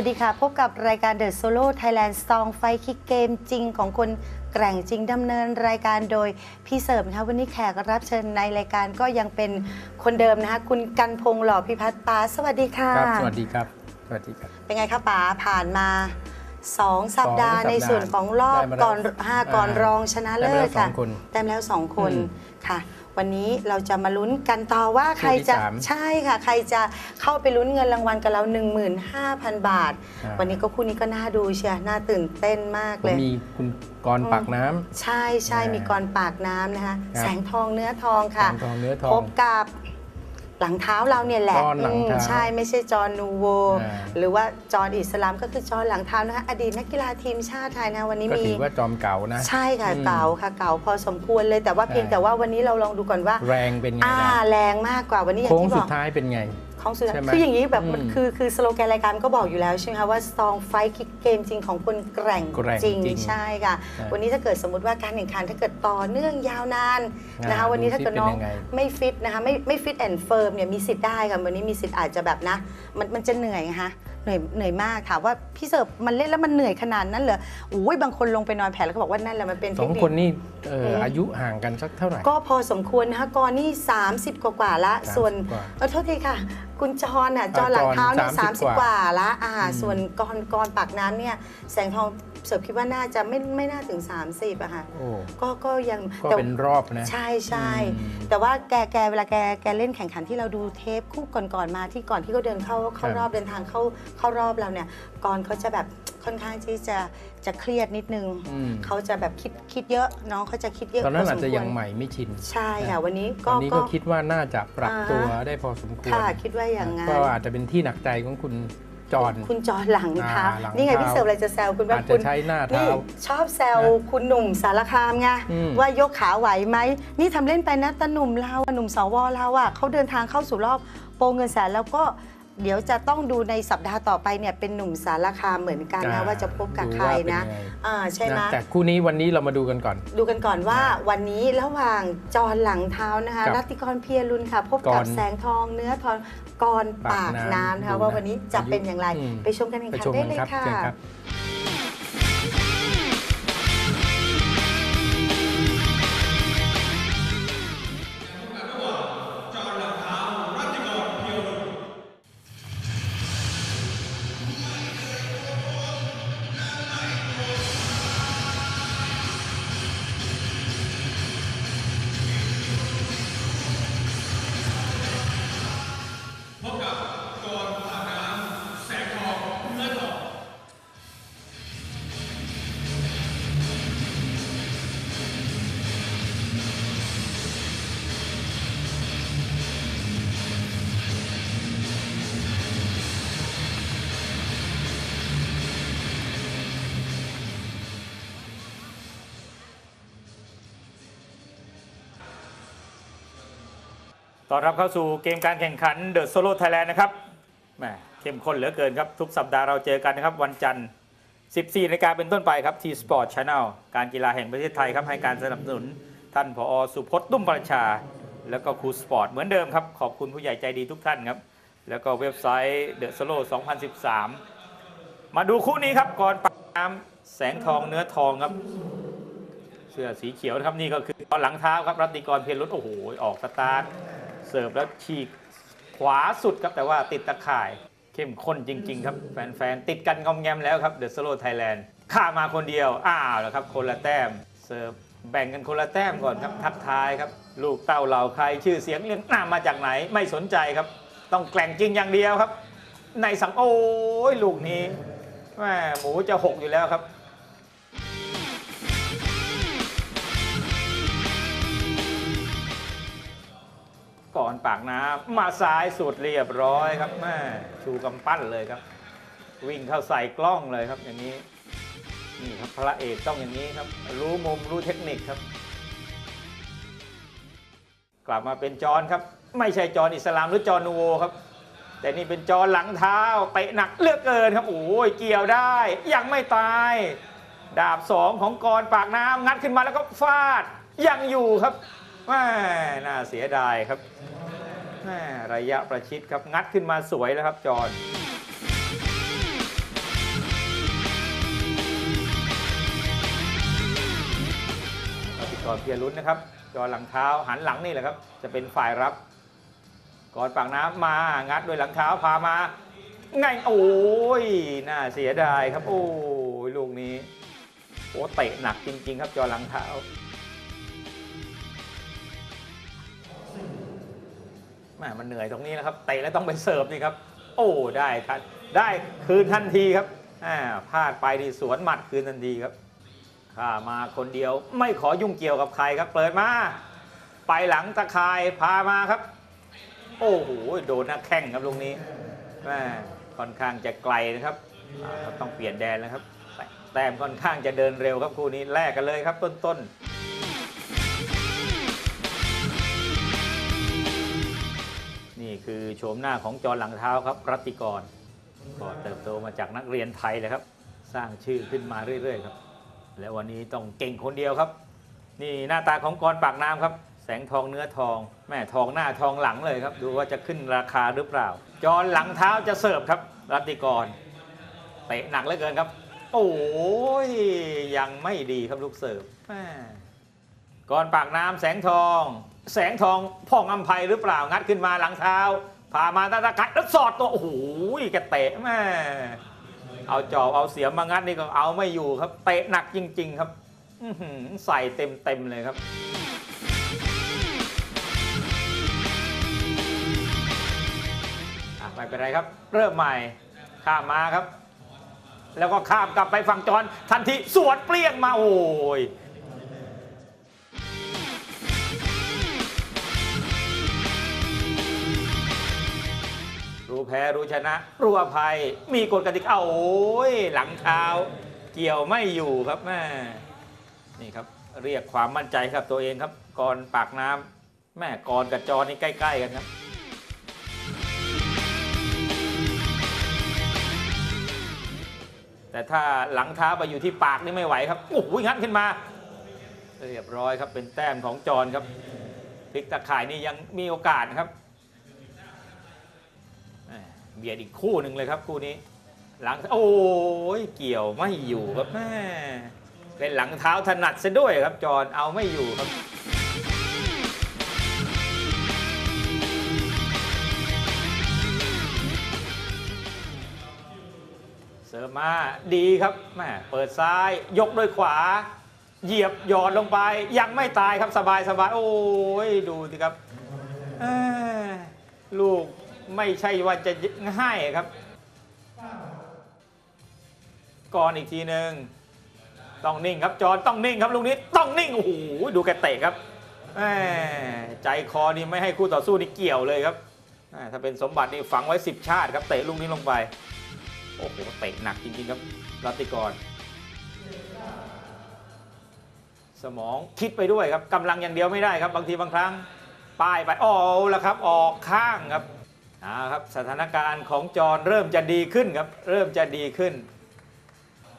สวัสดีค่ะ พบกับรายการ The Solo Thailand Song Fight Kick เกมจริงของคนแกร่งจริงดำเนินรายการโดยพี่เสริมนะคะวันนี้แขกรับเชิญในรายการก็ยังเป็นคนเดิมนะคะคุณกันพงษ์หล่อพิพัฒน์ปาสวัสดีค่ะครับ สวัสดีครับ สวัสดีครับ เป็นไงคะป๋าผ่านมา 2 สัปดาห์สองสัปดาห์ในส่วนของรอบได้มาแล้วก่อนห้าก่อนอ่ารองชนะเลิได้มาแล้ศวค่ะสองคน แต้มแล้ว 2 คนอืมค่ะ วันนี้เราจะมาลุ้นกันต่อว่าใครคู่ที่จะสามใช่ค่ะ ใครจะเข้าไปลุ้นเงินรางวัลกับเรา 15,000 บาทอ่าวันนี้ก็คู่นี้ก็น่าดูเชียร์น่าตื่นเต้นมากผเลมย มีคุณกรณ์ปากน้ำ ใช่ใช่อ่ามีมีกรปากน้ำนะคะ ครับ แสงทองเนื้อทองค่ะแสงทองเนื้อทองพบกับ หลังเท้าเราเนี่ยแหละจอห์นหลังเท้าอืมใช่ไม่ใช่จอห์นนูโวอ่าหรือว่าจอห์นอิสลามก็คือจอห์นหลังเท้านะคะอดีตนักกีฬาทีมชาติไทยนะวันนี้ก็มีถือว่าจอมเก่านะใช่ค่ะอืมเก่าค่ะเก่าพอสมควรเลยแต่ว่าใช่เพียงแต่ว่าวันนี้เราลองดูก่อนว่า แรงเป็นไงอ่าล่ะแรงมากกว่าวันนี้อย่าโค้งงที่บสุอดกท้ายเป็นไง ของสุดใช่ไหมคืออย่างนี้แบบอืมมันคือคือสโลแกนรายการก็บอกอยู่แล้วใช่ไหมคะว่าซองไฟคิกเกมจริงของคนแกร่งแกร่งจริงจริงใช่ค่ะใช่วันนี้ถ้าเกิดสมมติว่าการแข่งขันถ้าเกิดต่อเนื่องยาวนานนะคะอ่าวันนี้ดูถ้าเกิดสิน้องเป็นยังไงไม่ฟิตนะคะไม่ไม่ฟิตแอนด์เฟิร์มเนี่ยมีสิทธิ์ได้ค่ะวันนี้มีสิทธิ์อาจจะแบบนะ มันมันจะเหนื่อยไงคะ เหนื่อยเหนื่อยมากถามว่าพี่เสิร์ฟมันเล่นแล้วมันเหนื่อยขนาดนั้นเหรออุ้ยบางคนลงไปนอนแผ่แล้วก็บอกว่านั่นแหละมันเป็นสเทอคงนิคคนนี่เอ่ออืมอายุห่างกันสักเท่าไหร่ ก็พอสมควรนะคะกรนี่ 30 กว่ากว่าๆละ30ส่วนกว่าเออโทษทีค่ะ คุณจรอะอ่าจรหลังเท้าเนี่ยจรสามสิบ30กว่าละอ่าอืมส่วนกรกรปากน้ำเนี่ยแสงทองเสิร์ฟคิดว่าน่าจะไม่ไม่น่าถึง 30อะค่ะโอ้ก็ก็ยังก็แต่เป็นรอบนะ ใช่ใช่อืมแต่ว่าแกแกเวลาแกแกเล่นแข่งขันที่เราดูเทปคู่ก่อนๆมาที่ก่อนที่เขาเดินเข้าเข้ารอบเดินทางเข้าเข้ารอบเราเนี่ยกรเขาจะแบบค่อนข้างที่จะจะเครียดนิดนึง อืม เขาจะแบบคิดคิดเยอะน้องเขาจะคิดเยอะตอนนั้นพอาจสมจะควรยังใหม่ไม่ชินใช่ค่ะวันนี้ก็วันนี้ก็ คิดว่าน่าจะปรับอ่าฮะตัวได้พอสมควรค่ะคิดว่าอย่างนั้น ก็อาจจะเป็นที่หนักใจของคุณจอน คุณจอหลังเท้าอ่าหลังนี่ไงเท้าพี่เสิร์ฟอะไรจะแซวคุณว่าอาจคุจะณ ใช้หน้านี่เท้า ชอบแซวนะคุณหนุ่มสารคามไงอืม ว่ายกขาไหวไหมนี่ทำเล่นไปนะตาหนุ่มเราอะหนุ่มสวเราอะเขาเดินทางเข้าสู่รอบโปรเงินแสนแล้วก็ เดี๋ยวจะต้องดูในสัปดาห์ต่อไปเนี่ยเป็นหนุ่มสารคามเหมือนกันนะอ่าว่าจะพบกับดูใครว่าเป็นนะยังไงอ่าใช่ไหมนะแต่คู่นี้วันนี้เรามาดูกันก่อน ดูกันก่อนว่าวันนี้ระหว่างจอหลังเท้านะคะกับรัตติกรเพียรุนค่ะ พบกับกรแสงทองเนื้อทองกรปากน้ำนะคะดูว่าวันนี้จะเป็นอย่างไรอืมไปชมกันแข่งไปขันชมได้กันเลยครับค่ะ ต้อนรับเข้าสู่เกมการแข่งขัน The Solo Thailand นะครับแหมเข้มข้นเหลือเกินครับ ทุกสัปดาห์เราเจอกันนะครับ วันจันทร์ 14นาฬิกาเป็นต้นไปครับที่ Sport Channel การกีฬาแห่งประเทศไทยครับ ให้การสนับสนุนท่านผอสุพจน์ตุ้มประชา แล้วก็ครูสปอร์ตเหมือนเดิมครับ ขอบคุณผู้ใหญ่ใจดีทุกท่านครับ แล้วก็เว็บไซต์ The Solo 2013 มาดูคู่นี้ครับก่อนปากน้ำแสงทองเนื้อทองครับเสื้อสีเขียวนะครับนี่ก็คือตอนหลังเท้าครับรัตติกรเพียรรุตโอ้โหออกสตาร์ท เสิร์ฟแล้วฉีกขวาสุดครับแต่ว่าติดตะข่ายเข้มข้นจริง ๆ ครับ แฟนๆ ติดกันงอมแงมแล้วครับเดอะสโลไทยแลนด์ข้ามาคนเดียวอ้าวแล้วครับคนละแต้มเสิร์ฟแบ่งกันคนละแต้มก่อนครับทักทายครับ ลูกเต้าเหล่าใครชื่อเสียงเรียงนามมาจากไหนไม่สนใจครับ ต้องแกล่งจริงอย่างเดียวครับ ในสังโอ้ยลูกนี้แม่หมูจะหกอยู่แล้วครับ ก่อนปากน้ำมาซ้ายสุดเรียบร้อยครับแม่ชูกำปั้นเลยครับ วิ่งเข้าใส่กล้องเลยครับอย่างนี้นี่ครับพระเอกต้องอย่างนี้ครับ รู้มุมรู้เทคนิคครับ กลับมาเป็นจอนครับ ไม่ใช่จอนอิสลามหรือจอนนูโวครับ แต่นี่เป็นจอนหลังเท้าเตะหนักเลือกเกินครับโอ้ยเกี่ยวได้ ยังไม่ตาย ดาบสองของกรปากน้ำงัดขึ้นมาแล้วก็ฟาดยังอยู่ครับ แม่น่าเสียดายครับแม่ระยะประชิดครับงัดขึ้นมาสวยแล้วครับจอนติดต่อเพียรุ้นนะครับ จอหลังเท้าหันหลังนี่แหละครับ จะเป็นฝ่ายรับ ก่อนปากน้ำมางัดด้วยหลังเท้าพามาไงโอ้ยน่าเสียดายครับ โอ้ยลูกนี้โอ้เตะหนักจริง ๆ ครับจอหลังเท้า แหม่มันเหนื่อยตรงนี้นะครับเตะแล้วต้องไปเสิร์ฟนี่ครับ โอ้ได้ทันได้คืนทันทีครับอ่าพลาดไปดีสวนหมัดคืนทันทีครับข้ามาคนเดียวไม่ขอยุ่งเกี่ยวกับใครครับ เปิดมา ไปหลังตะข่ายพามาครับ โอ้โหโดนหน้าแข้งครับลูกนี้แม่ค่อนข้างจะไกลนะครับต้องเปลี่ยนแดนแล้วครับ แต่แต้มค่อนข้างจะเดินเร็วครับคู่นี้แลกกันเลยครับต้นๆ โฉมหน้าของจอหลังเท้าครับรัตติกรก็เติบโตมาจากนักเรียนไทยเลยครับ สร้างชื่อขึ้นมาเรื่อยๆครับ และวันนี้ต้องเก่งคนเดียวครับ นี่หน้าตาของกรปากน้ำครับ แสงทองเนื้อทอง แม่ทองหน้าทองหลังเลยครับ ดูว่าจะขึ้นราคาหรือเปล่า จอหลังเท้าจะเสิร์ฟครับ รัตติกรเตะหนักเหลือเกินครับ โอ้ยยังไม่ดีครับลูกเสิร์ฟแม่กรปากน้ำแสงทอง แสงทองพ่องอัมภัยหรือเปล่างัดขึ้นมาหลังเท้า พามาตาตะกัดแล้วสอดตัวโอ้โหแกเตะแม่เอาจอบเอาเสียมมางัดนี่ก็เอาไม่อยู่ครับ เตะหนักจริง ๆ ครับใส่เต็มเต็มเลยครับ ไม่เป็นไรครับ เริ่มใหม่ ข้ามมาครับ แล้วก็ข้ามกลับไปฝั่งจอนทันทีสวนเปรี้ยงมาโอ้ย รู้แพ้รู้ชนะ รู้อภัย มีกฎกติกาโอ้ยหลังเท้า เกี่ยวไม่อยู่ครับแม่นี่ครับ เรียกความมั่นใจครับตัวเองครับกรปากน้ำแม่กรกับจอนี่ใกล้ ๆ กันครับแต่ถ้าหลังเท้าไปอยู่ที่ปากนี่ไม่ไหวครับโอ้โหงัดขึ้นมา เรียบร้อยครับเป็นแต้มของจอนครับพลิกตะข่ายนี่ยังมีโอกาสครับ เบียดอีกคู่หนึ่งเลยครับคู่นี้ หลังโอ้ยเกี่ยวไม่อยู่ครับแม่เล่นหลังเท้าถนัดซะด้วยครับจอนเอาไม่อยู่ครับเสริมมาดีครับแม่เปิดซ้ายยกด้วยขวา เหยียบหยอดลงไป ยังไม่ตายครับสบายสบายโอ้ยดูสิครับลูก ไม่ใช่ว่าจะง่ายครับ ก่อนอีกทีหนึ่งต้องนิ่งครับจอนต้องนิ่งครับลูกนี้ต้องนิ่งโอ้โหดูแกเตะครับใจคอนี่ไม่ให้คู่ต่อสู้นี่เกี่ยวเลยครับถ้าเป็นสมบัตินี่ฝังไว้ 10 ชาติครับเตะลูกนี้ลงไปโอ้โหเตะหนักจริงๆครับรัตติกร สมองคิดไปด้วยครับกำลังอย่างเดียวไม่ได้ครับ บางทีบางครั้งป้ายไปอ๋อแล้วครับ ออกข้างครับ เอาครับสถานการณ์ของจรเริ่มจะดีขึ้นครับ เริ่มจะดีขึ้น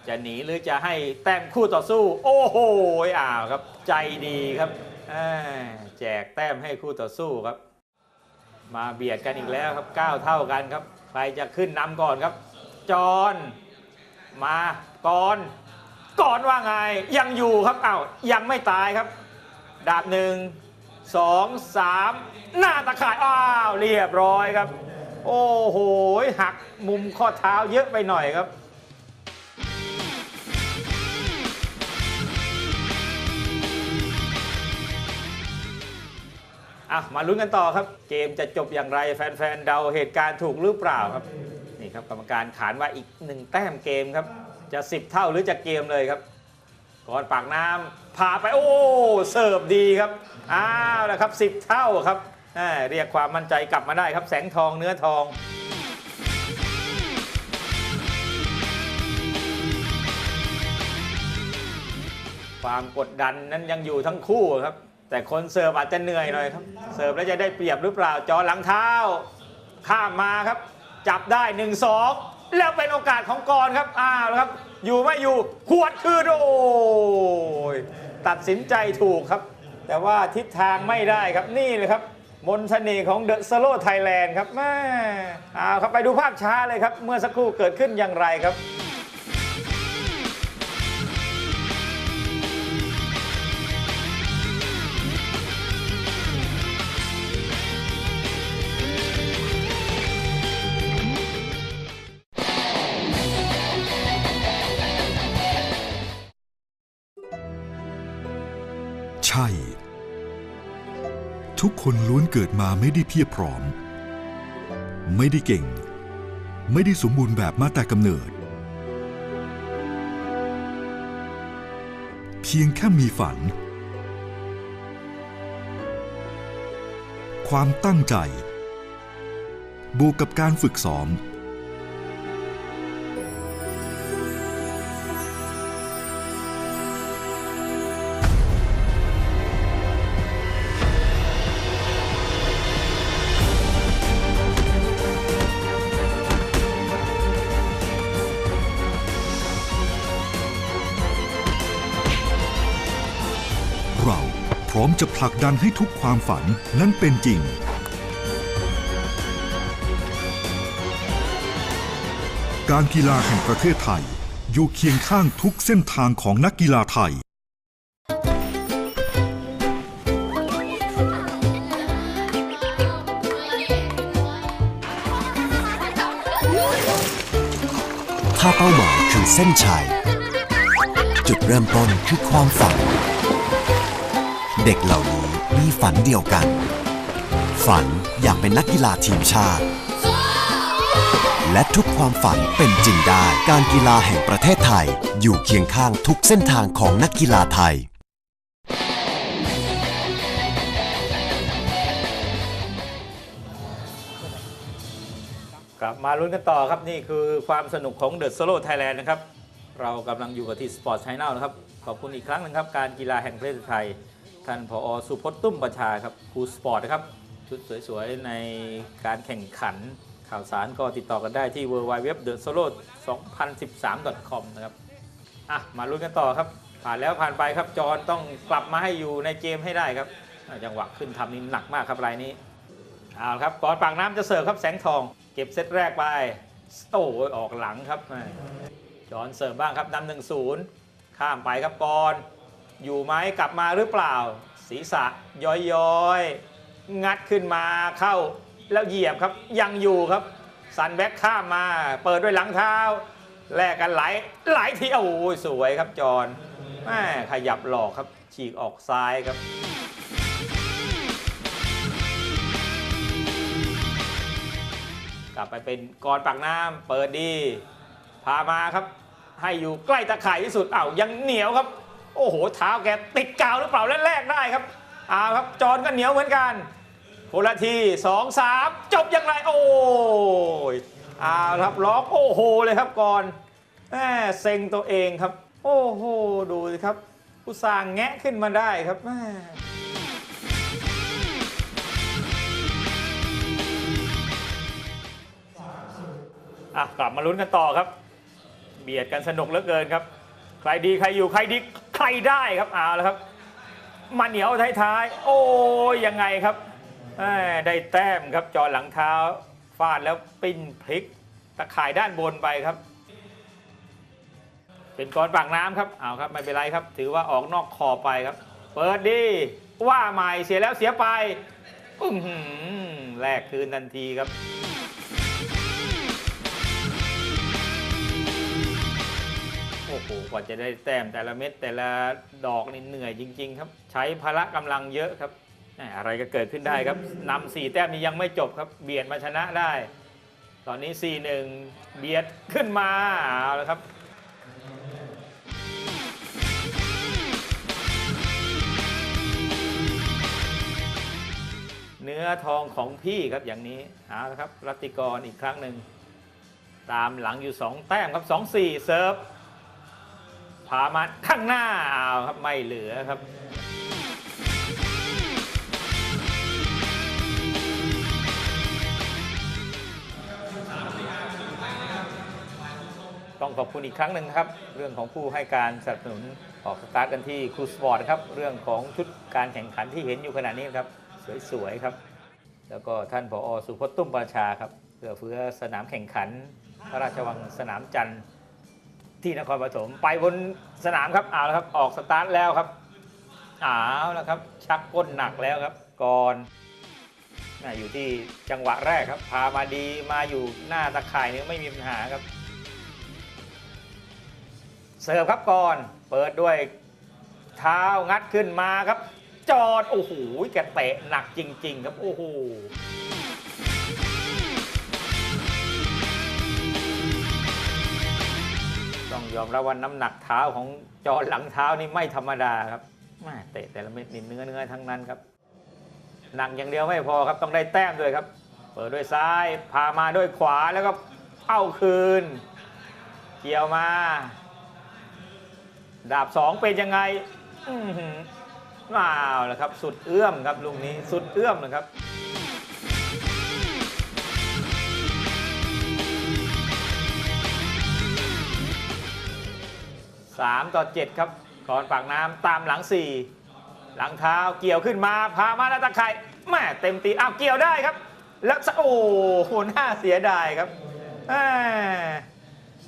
จะหนีหรือจะให้แต้มคู่ต่อสู้ โอ้โหอ้าวครับ ใจดีครับแจกแต้มให้คู่ต่อสู้ครับ มาเบียดกันอีกแล้วครับ9เท่ากันครับใครจะขึ้นนำก่อนครับ จอนมาก่อนก่อนว่าไงยังอยู่ครับอ้าวยังไม่ตายครับ ดาบหนึ่ง สองสามหน้าตะข่าย อ้าว เรียบร้อยครับ โอ้โห หักมุมข้อเท้าเยอะไปหน่อยครับอะมาลุ้นกันต่อครับ เกมจะจบอย่างไรแฟนๆเดาเหตุการณ์ถูกหรือเปล่าครับ นี่ครับกรรมการขานว่าอีกหนึ่งแต้มเกมครับ จะ 10 เท่าหรือจะเกมเลยครับ ก่อนปากน้ำพาไปโอ้เสิร์ฟดีครับอ้าวนะครับ10เท่าครับเรียกความมั่นใจกลับมาได้ครับ แสงทองเนื้อทองความกดดันนั้นยังอยู่ทั้งคู่ครับ แต่คนเสิร์ฟอาจจะเหนื่อยหน่อยครับ เสิร์ฟแล้วจะได้เปรียบหรือเปล่าจอหลังเท้า ข้ามมาครับ จับได้1นสอง แล้วเป็นโอกาสของกรครับอ้าวครับ อยู่ไม่อยู่ขวดคือโดยตัดสินใจถูกครับ แต่ว่าทิศทางไม่ได้ครับนี่เลยครับ มนต์เสน่ห์ของเดอะสโลไทยแลนด์ครับแม่อ้าวครับไปดูภาพช้าเลยครับ เมื่อสักครู่เกิดขึ้นอย่างไรครับ กิดมาไม่ได้เพียบพร้อม ไม่ได้เก่ง ไม่ได้สมบูรณ์แบบมาแต่กำเนิด เพียงแค่มีฝัน ความตั้งใจ บวกกับการฝึกซ้อม ร้อมจะผลักดันให้ทุกความฝันนั้นเป็นจริง การกีฬาแห่งประเทศไทย อยู่เคียงข้างทุกเส้นทางของนักกีฬาไทยถ้าเป้าหมายคือเส้นชัย จุดเริ่มต้นคือความฝัน เด็กเหล่านี้มีฝันเดียวกัน ฝันอยากเป็นนักกีฬาทีมชาติ และทุกความฝันเป็นจริงได้การกีฬาแห่งประเทศไทย อยู่เคียงข้างทุกเส้นทางของนักกีฬาไทย กลับมาลุ้นกันต่อครับนี่คือความสนุกของ The Solo Thailand นะครับ เรากำลังอยู่กับที่ Sport Channel นะครับ ขอบคุณอีกครั้งหนึงครับ การกีฬาแห่งประเทศไทย ท่านผอสุพจน์ตุ้มประชาครับครูสปอร์ตนะครับ ชุดสวยๆ ในการแข่งขันข่าวสารก็ติดต่อกันได้ที่ w w w t h e s o l o 2013 com นะครับอะมาลุ้นกันต่อครับ ผ่านแล้วผ่านไปครับจอนต้องกลับมาให้อยู่ในเกมให้ได้ครับจังหวะขึ้นทำนี่หนักมากครับรายนี้เอาครับก่อนปากน้ำจะเสิร์ฟครับแสงทอง เก็บเซตแรกไปโอ้ยออกหลังครับจอนเสิร์ฟบ้างครับนำหนึ่งศูนย์ข้ามไปครับกอน อยู่ไหมกลับมาหรือเปล่า ศีรษะย้อยๆ งัดขึ้นมาเข้าแล้วเหยียบครับยังอยู่ครับ สันแบ็กข้ามมา เปิดด้วยหลังเท้า แลกกันไหลไหลทีโอ้ยสวยครับจอนแม่ขยับหลอกครับ ฉีกออกซ้ายครับกลับไปเป็นกรปากน้ำเปิดดี พามาครับ ให้อยู่ใกล้ตะข่ายที่สุดเอ้ายังเหนียวครับ โอ้โหเท้าแกติดกาวหรือเปล่าแล้วแลกได้ครับอ้าวครับจอนก็เหนียวเหมือนกันคนละทีสองสามจบอย่างไรโอ้ยอ้าวครับล็อกโอ้โหเลยครับก่อนแหม่เซ็งตัวเองครับ โอ้โหดูสิครับผู้สร้างแงะขึ้นมาได้ครับแม่อะกลับมาลุ้นกันต่อครับ เบียดกันสนุกเหลือเกินครับ ใครดีใครอยู่ใครดี ใครได้ครับเอาแล้วครับ มาเหนียวท้ายๆ โอ้ยยังไงครับได้แต้มครับจอหลังเท้าฟาดแล้วปิ้นพลิกตะข่ายด้านบนไปครับ เป็นกรปากน้ำครับเอาครับไม่เป็นไรครับ ถือว่าออกนอกขอบไปครับ เปิดดีว่าใหม่เสียแล้วเสียไปอื้อหือแลกคืนทันทีครับ หกว่าจะได้แต้มแต่ละเม็ดแต่ละดอกนี่เหนื่อยจริง ๆ ครับ ใช้พละกำลังเยอะครับอะไรก็เกิดขึ้นได้ครับนำสี่แต้มนี้ยังไม่จบครับ เบียดมาชนะได้ ตอนนี้ 4-1 เบียดขึ้นมาเอาละครับเนื้อทองของพี่ครับอย่างนี้เอาละครับรัตติกรอีกครั้งหนึ่งตามหลังอยู่ 2 แต้มครับ 2-4 เซิร์ฟ พามาข้างหน้าเอาครับไม่เหลือครับต้องขอบคุณอีกครั้งหนึ่งครับ เรื่องของผู้ให้การสนับสนุนออกสตาร์ทกันที่ครูสปอร์ตครับ เรื่องของชุดการแข่งขันที่เห็นอยู่ขณะนี้ครับ สวยๆครับ แล้วก็ท่านผอสุพจน์ตุ้มประชาครับเพื่อเฟื้อสนามแข่งขัน พระราชวังสนามจันทร์ ที่นครปฐมไปบนสนามครับเอาละครับออกสตาร์ทแล้วครับเอาแล้วครับ ชักก้นหนักแล้วครับ ก่อนน่าอยู่ที่จังหวะแรกครับ พามาดีมาอยู่หน้าตะข่ายนี่ไม่มีปัญหาครับ เสิร์ฟครับก่อนเปิดด้วยเท้างัดขึ้นมาครับ จอด โอ้โหแกเตะหนักจริง ๆ ครับ โอ้โห ยอมรับว่าน้ำหนักเท้าของจอหลังเท้านี่ไม่ธรรมดาครับแม่เตะแต่ละเม็ดนี่เนื้อเนื้อทั้งนั้นครับหนักอย่างเดียวไม่พอครับต้องได้แต้มด้วยครับ เปิดด้วยซ้ายพามาด้วยขวาแล้วก็เอาคืน เกี่ยวมา ดาบสองเป็นยังไงอือหือว้าวแล้วครับ สุดเอื้อมครับลุงนี้สุดเอื้อมนะครับ สามต่อเจ็ดครับก่อนปากน้ำตามหลังสี่หลังเท้าเกี่ยวขึ้นมาพามาหน้าตะไคร่แม่เต็มตีอ้าวเกี่ยวได้ครับ แล้วสะโอ้โหน่าเสียดายครับ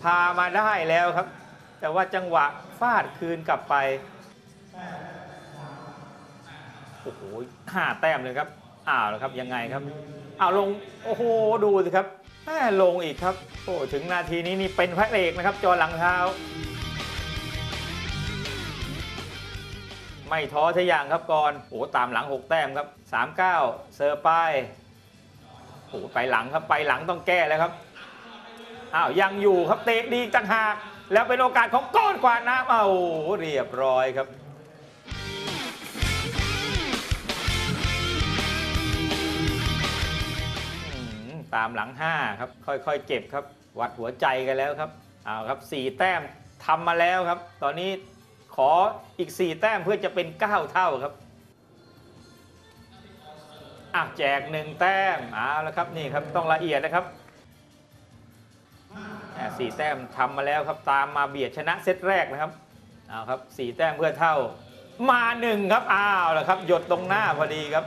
พามาได้แล้วครับ แต่ว่าจังหวะฟาดคืนกลับไปโอ้โหห้าแต้มเลยครับอ้าวแล้วครับยังไงครับอ้าวลงโอ้โหดูสิครับแม่ลงอีกครับโอ้ถึงนาทีนี้นี่เป็นพระเอกนะครับ จอหลังเท้า ไม่ท้อทะยางครับก่อนโอ้ตามหลัง 6 แต้มครับ 3-9 เซอร์ปายโอ้ไปหลังครับไปหลังต้องแก้แล้วครับอ้าวยังอยู่ครับเตะดีอีกต่างหาก แล้วเป็นโอกาสของก้อนกวาดน้ำเอาโอ้เรียบร้อยครับตามหลัง 5 ครับ ค่อยๆ เก็บครับ วัดหัวใจกันแล้วครับเอาครับ 4 แต้มทำมาแล้วครับ ตอนนี้ ขออีก 4 แต้มเพื่อจะเป็น 9 เท่าครับอะแจก 1 แต้มเอาแล้วครับนี่ครับต้องละเอียดนะครับอะสี่แต้มทำมาแล้วครับตามมาเบียดชนะเซตแรกนะครับเอาครับสี่แต้มเพื่อเท่ามาหนึ่งครับอ้าวแล้วครับ หยดตรงหน้าพอดีครับ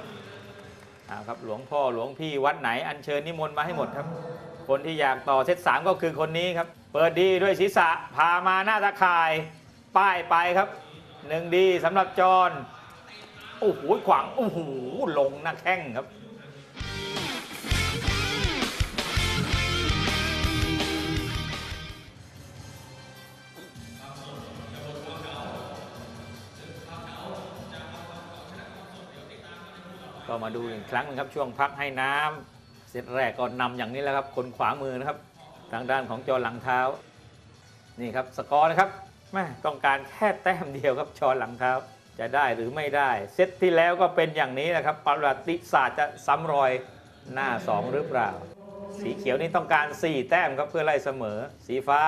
เอาครับหลวงพ่อหลวงพี่วัดไหนอัญเชิญนิมนต์มาให้หมดครับ คนที่อยากต่อเซตสามก็คือคนนี้ครับ เปิดดีด้วยศีรษะพามาหน้าตะข่าย ป้ายไปครับหนึ่งดีสำหรับจอนโอ้โหขวางโอ้โหลงหน้าแข้งครับก็มาดูอีกครั้งหนึงครับช่วงพักให้น้ำเซตแรกก็นำอย่างนี้แล้วครับ คนขวามือนะครับ ทางด้านของจอหลังเท้า นี่ครับสกอร์นะครับ แม่ต้องการแค่แต้มเดียวครับจอนหลังเท้าจะได้หรือไม่ได้ เซตที่แล้วก็เป็นอย่างนี้นะครับประวัติศาสตร์จะซ้ำรอยหน้า 2 หรือเปล่า สีเขียวนี่ต้องการ 4 แต้มครับเพื่อไล่เสมอ สีฟ้า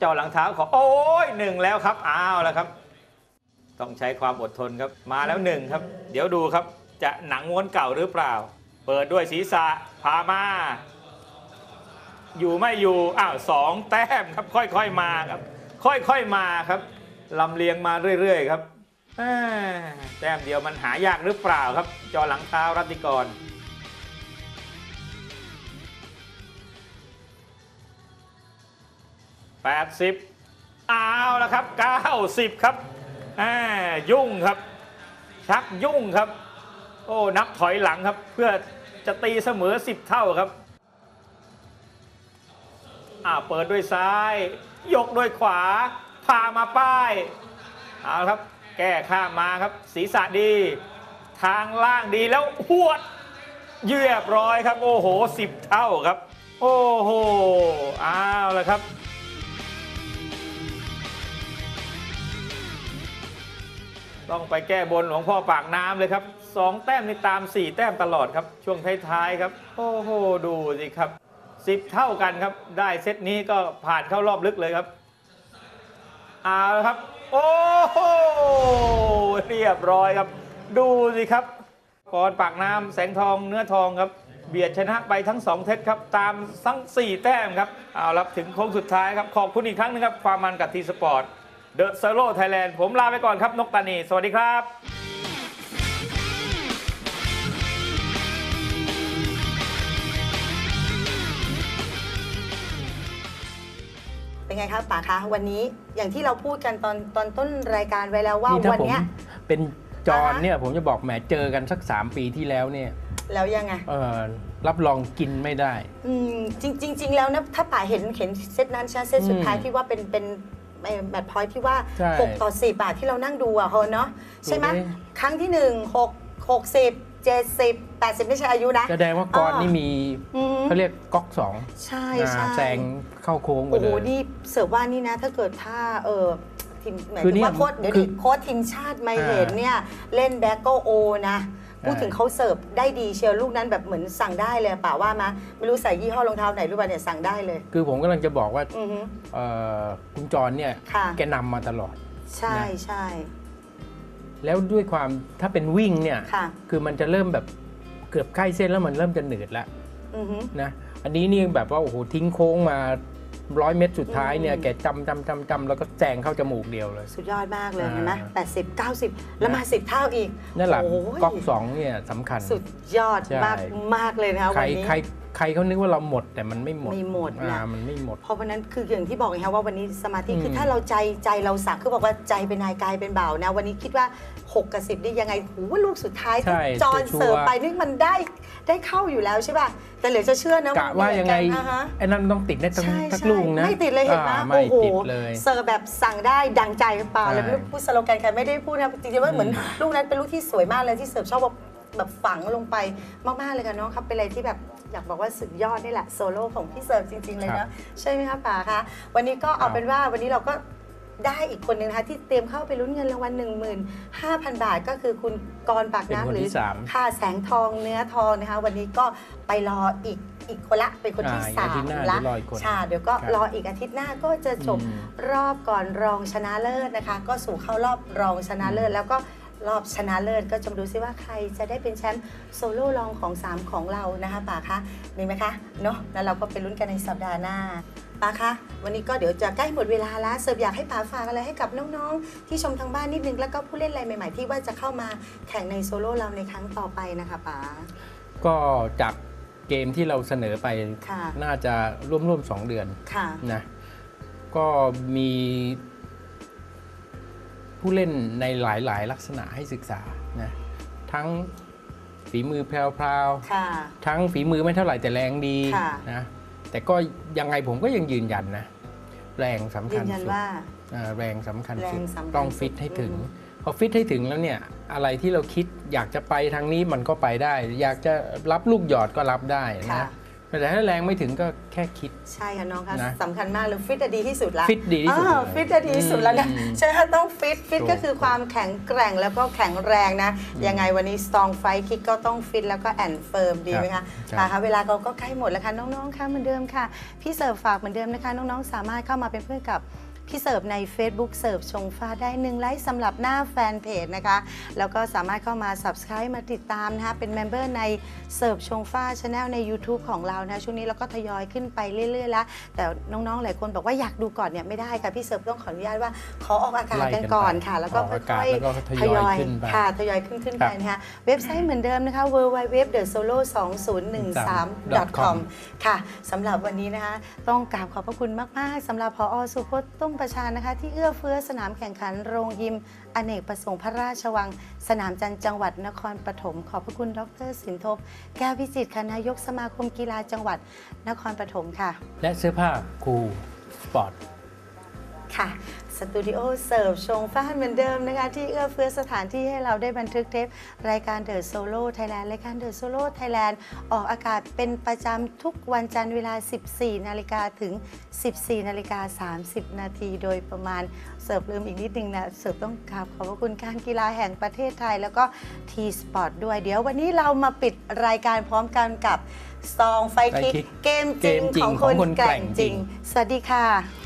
เจอหลังเท้าขอโอ้ยหนึ่งแล้วครับอ้าวแล้วครับ ต้องใช้ความอดทนครับมาแล้วหนึ่งครับ เดี๋ยวดูครับจะหนังม้วนเก่าหรือเปล่า เปิดด้วยศีรษะพามา อยู่ไม่อยู่อ้าวสองแต้มครับค่อยๆมาครับ ค่อยๆมาครับลำเลียงมาเรื่อยๆครับแต้มเดียวมันหายากหรือเปล่าครับ จอหลังเท้ารัติกร 80เอาแล้วครับ 90 ครับแหม่ยุ่งครับ ชักยุ่งครับ โอ้ นับถอยหลังครับ เพื่อจะตีเสมอ 10 เท่าครับ อ่าเปิดด้วยซ้าย ยกด้วยขวา พามาป้ายเอาละครับ แก้ข้ามมาครับ ศีรษะดี ทางล่างดีแล้วหวดเยียบร้อยครับ โอ้โห10เท่าครับ โอ้โหเอาวและครับต้องไปแก้บนหลวงพ่อปากน้ำเลยครับสองแต้มนี่ตาม4แต้มตลอดครับ ช่วงท้ายๆครับ โอ้โห ดูสิครับ 10 เท่ากันครับ ได้เซตนี้ก็ผ่านเข้ารอบลึกเลยครับเอาละครับ โอ้โหเรียบร้อยครับ ดูสิครับก่อนปากน้ำแสงทองเนื้อทองครับ เบียดชนะไปทั้ง 2 เซตครับ ตามทั้ง 4 แต้มครับเอาละถึงโค้งสุดท้ายครับ ขอบคุณอีกครั้งหนึงครับ ความมันกับทีสปอร์ตเดอะเซโร่ไทยแลนด์ผมลาไปก่อนครับนกตานีสวัสดีครับ ไงครับป๋าคะวันนี้อย่างที่เราพูดกันตอนตอนต้นรายการไว้แล้วว่านี่ถ้าวันผมเนี้ยเป็นจอนอ่าฮะเนี่ยผมจะบอกแหมเจอกันสัก 3 ปีที่แล้วเนี่ย แล้วยังไงเออรับรองกินไม่ได้อืมจริงจริงๆแล้วนะถ้าป๋าเห็นเห็นเซตนั้นใช่ไหมเซตสุดท้ายอืมพี่ว่าเป็นเป็นไอ้แมตช์พอยท์ที่ว่าใช่6ต่อ 10บาทที่เรานั่งดูอะเฮเนาะใช่ไหมดูดิครั้งที่ 1 6 60 70 80 ไม่ใช่อายุนะ แสดงว่ากรนี่มีอืมเขาเรียกก๊อกสองใช่อ่าใช่แซงเข้าโค้งไปโอ้โหเลย นี่เสิร์ฟว่านี่นะ ถ้าเกิดถ้าเออทีมหมายคืถึองเนี่ยว่าโค้ชเดี๋ยวคืดิอโค้ชทีมชาติไม่อ่าเห็นเนี่ย เล่นแบ็กก็โอนะ พูดใช่ถึงเขาเสิร์ฟได้ดีเชียวลูกนั้นแบบเหมือนสั่งได้เลยป่าว่ามาไม่รู้ใส่ยี่ห้อรองเท้าไหนรู้ป่ะเนี่ยสั่งได้เลย คือผมกำลังจะบอกว่าอือฮึเอ่อคุณจรเนี่ยค่ะ แกนำมาตลอด ใช่นะ ใช่ แล้วด้วยความถ้าเป็นวิ่งเนี่ยค่ะ คือมันจะเริ่มแบบเกือบใกล้เส้นแล้วมันเริ่มจะหนืดแล้วอือฮึนะอันนี้นี่แบบว่าโอ้โหทิ้งโค้งมาร้อยเมตรสุดท้ายเนี่ยอืม แกจำจำจำจำแล้วก็แซงเข้าจมูกเดียวเลย สุดยอดมากเลยอ่าเห็นไหมแปดสิบเก้าสิบแล้วมาสิบเท่าอีกนั่นแหละโอ้ยก๊อกสองเนี่ยสำคัญ สุดยอดใช่ มากมากเลยนะคะใครวันนี้ ใครใครเขานึกว่าเราหมดแต่มันไม่หมดไม่หมดนะ อ่ามันไม่หมด เพราะวันนั้นคืออย่างที่บอกไงคะว่าวันนี้สมาธิอืม คือถ้าเราใจใจเราสักคือบอกว่าใจเป็นนายกายเป็นบ่าวนะ วันนี้คิดว่า 6 กับ 10 นี่ยังไงหูว่าลูกสุดท้ายที่ใช่จอนชัวร์เสิร์ฟไปนี่มันได้ได้เข้าอยู่แล้วใช่ป่ะ แต่เหลือจะเชื่อนะกะว่ายังไงเหมือนกันนะคะไอ้นั่นต้องติดได้ทั้งใช่ทั้งใช่ลูกนะไม่ติดเลยเห็นไหมอ่าโอ้ไม่โหติดเลย เสิร์ฟแบบสั่งได้ดังใจเปล่าเลยใช่ไม่รู้พูดสโลแกนใครไม่ได้พูดนะจริงๆว่าเหมือนลูกนั้นเป็นลูกที่สวยมากเลยที่เสิร์ฟชอบแบบแบบฝังลงไปมากๆเลยค่ะน้องครับเป็นอะไรที่แบบ อยากบอกว่าสุดยอดนี่แหละโซโล่ของพี่เสิร์ฟจริง ๆ เลยครัเนาะบใช่ไหมคะป๋าคะวันนี้ก็เอาครับเป็นว่าวันนี้เราก็ได้อีกคนนึงนะคะที่เตรียมเข้าไปลุ้นเงินรางวัล15,000 บาท ก็คือคุณกรณ์ปากเป็นน้ำคนหรือที่สามค่ะแสงทองเนื้อทองนะคะ วันนี้ก็ไปรออีกอีกคนละเป็นคนที่อ่าอีกสาอาทิตมย์หน้าละเดี๋ยวรออีกคนใช่เดี๋ยวก็ครับรออีกอาทิตย์หน้าก็จะจบอืมรอบก่อนรองชนะเลิศนะคะ ก็สู่เข้ารอบรองชนะเลิศแล้วก็ รอบชนะเลิศก็จะมาดูซิว่าใครจะได้เป็นแชมป์โซโล่รองของ 3 ของเรานะคะป่าคะมีไหมคะเนาะแล้วเราก็ไปลุ้นกันในสัปดาห์หน้าป่าคะวันนี้ก็เดี๋ยวจะใกล้หมดเวลาแล้วเสิร์ฟอยากให้ป่าฝากอะไรให้กับน้องๆ ที่ชมทางบ้านนิดนึงแล้วก็ผู้เล่นรายใหม่ๆ ที่ว่าจะเข้ามาแข่งในโซโล่เราในครั้งต่อไปนะคะป๋าก็จากเกมที่เราเสนอไปค่ะน่าจะร่วมร่วมๆสองเดือนค่ะนะก็มี ผู้เล่นในหลายๆ ลักษณะให้ศึกษานะทั้งฝีมือแพรวค่ะๆทั้งฝีมือไม่เท่าไหร่แต่แรงดีค่ะนะแต่ก็ยังไงผมก็ยังยืนยันนะแรงสำยืคัญนยันสุดว่าอ่าแรงสำคัญแรสุดงสำคัญต้องสุดฟิตให้ถึงอืมพอฟิตให้ถึงแล้วเนี่ยอะไรที่เราคิดอยากจะไปทางนี้มันก็ไปได้ อยากจะรับลูกหยอดก็รับได้ค่ะนะ แต่ถ้าแรงไม่ถึงก็แค่คิด ใช่ค่ะน้องคะนะสำคัญมากเลยฟิตอะดีที่สุดละฟิตดีที่สุดอ่าเลยฟิตอะดีที่สุดแล้วนะอืมใช่ค่ะต้องฟิตฟิตถูก ก็คือความแข็งแกร่งแล้วก็แข็งแรงนะ ยังไงวันนี้ strong fight kick ก็ต้องฟิตแล้วก็แอนเฟิร์มดีไหมครัคะบใช่ค่ะค่ะเวลาเราก็ใกล้หมดแล้วค่ะน้องๆค่ะเหมือนเดิมค่ะ พี่เสิร์ฟฝากเหมือนเดิมนะคะ น้องๆ สามารถเข้ามาเป็นเพื่อนกับ พี่เสิร์ฟใน Facebook เสิร์ฟชงฟ้าได้หนึ่งไลค์สำหรับหน้าแฟนเพจนะคะ แล้วก็สามารถเข้ามา Subscribe มาติดตามนะคะ เป็นเมมเบอร์ในเสิร์ฟชงฟ้าช anel ใน YouTube ของเรานะ ช่วงนี้เราก็ทยอยขึ้นไปเรื่อยๆแล้ว แต่น้องๆ หลายคนบอกว่าอยากดูก่อนเนี่ยไม่ได้ค่ะ พี่เสิร์ฟต้องขออนุญาตว่าขอออกอากาศกันก่อนค่ะ แล้วก็ออกอากาศค่อยแล้วก็ทๆทยยออยยขึ้นไปค่ะทยอยขึ้นขึ้นครัไปบนะคะเว็บไซต์เหมือนเดิมนะคะ w w w t h e s o l o 2013 com ค่ะสำหรับวันนี้นะคะต้องกราบขอบพระคุณมากๆสำหรับพอสุพจน์ตุ้มประชานะคะ ที่เอื้อเฟื้อสนามแข่งขันโรงยิม อเนกประสงค์พระราชวัง สนามจันทร์จังหวัดนครปฐมขอบพระคุณดรสินทบ แก้ววิจิตรค่ะนายกสมาคมกีฬาจังหวัดนครปฐมค่ะ และเสื้อผ้าคูลสปอร์ตค่ะ สตูดิโอเสิร์ฟชงฟ้านเหมือนเดิมนะคะ ที่เอื้อเฟื้อสถานที่ให้เราได้บันทึกเทป รายการเดอะโซโล่ไทยแลนด์รายการเดอะโซโล่ไทยแลนด์ออกอากาศเป็นประจำทุกวันจันทร์เวลา 14 นาฬิกาถึง 14 นาฬิกา 30 นาทีโดยประมาณเสิร์ฟลืมอีกนิดนึงนะ เสิร์ฟต้องกราบขอบพระคุณการกีฬาแห่งประเทศไทย แล้วก็ทีสปอร์ตด้วยเดี๋ยววันนี้เรามาปิดรายการพร้อมกันกับซองไฟคิก Fight Kick เกมจริงเกมจริงของของคคนนแกแกร่ร่งงจจริริงงสวัสดีค่ะ